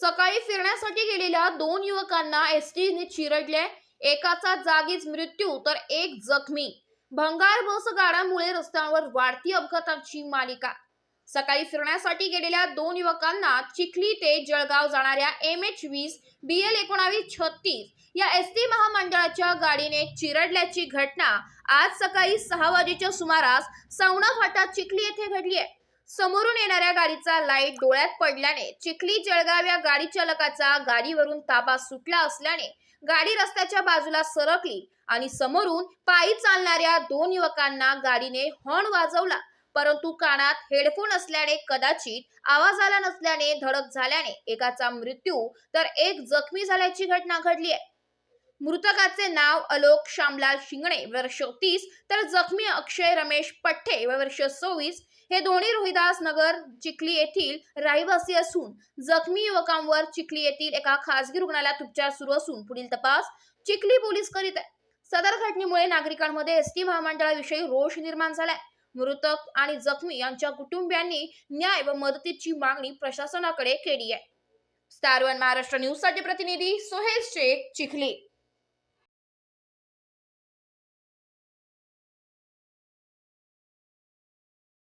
सकाळी फिरण्यासाठी गेलेल्या दोन युवकांना एसटीने चिरडले. एकाचा जागीच मृत्यू तर एक जखमी. भंगार बस गाड्यामुळे रस्त्यांवर वाढती अपघातांची मालिका. सकाळी फिरण्यासाठी गेलेल्या दोन युवकांना चिखली ते जळगाव जाणाऱ्या एम एच वीस बी एल एकोणावीस छत्तीस या एस टी महामंडळाच्या गाडीने चिरडल्याची घटना आज सकाळी सहा वाजेच्या सुमारास सवणा फाटा चिखली येथे घडली आहे. समोरून येणाऱ्या गाडीचा लाइट डोळ्यात पडल्याने चिखली जळगाव या गाडी चालकाचा गाडीवरून ताबा सुटला असल्याने गाडी रस्त्याच्या बाजूला सरकली आणि समोरून पायी चालणाऱ्या दोन युवकांना गाडीने हॉर्न वाजवला. परंतु कानात हेडफोन असल्याने कदाचित आवाज आला नसल्याने धडक झाल्याने एकाचा मृत्यू तर एक जखमी झाल्याची घटना घडली आहे. मृतकाचे नाव अलोक श्यामलाल शिंगणे वर्ष तीस. तर जखमी अक्षय रमेश पठ्ठे वर्ष सव्वीस. हे दोन्ही रोहिदास नगर चिखली येथील रहिवासी असून जखमी युवकांवर चिखली येथील एका खासगी रुग्णालयात उपचार सुरू असून पुढील तपास चिखली पोलीस करीत आहे. सदर घटनेमुळे नागरिकांमध्ये एस टी महामंडळाविषयी रोष निर्माण झालाय. मृतक आणि जखमी यांच्या कुटुंबियांनी न्याय व मदतीची मागणी प्रशासनाकडे केली आहे. स्टार वन महाराष्ट्र न्यूजसाठी प्रतिनिधी सोहेल शेख चिखली.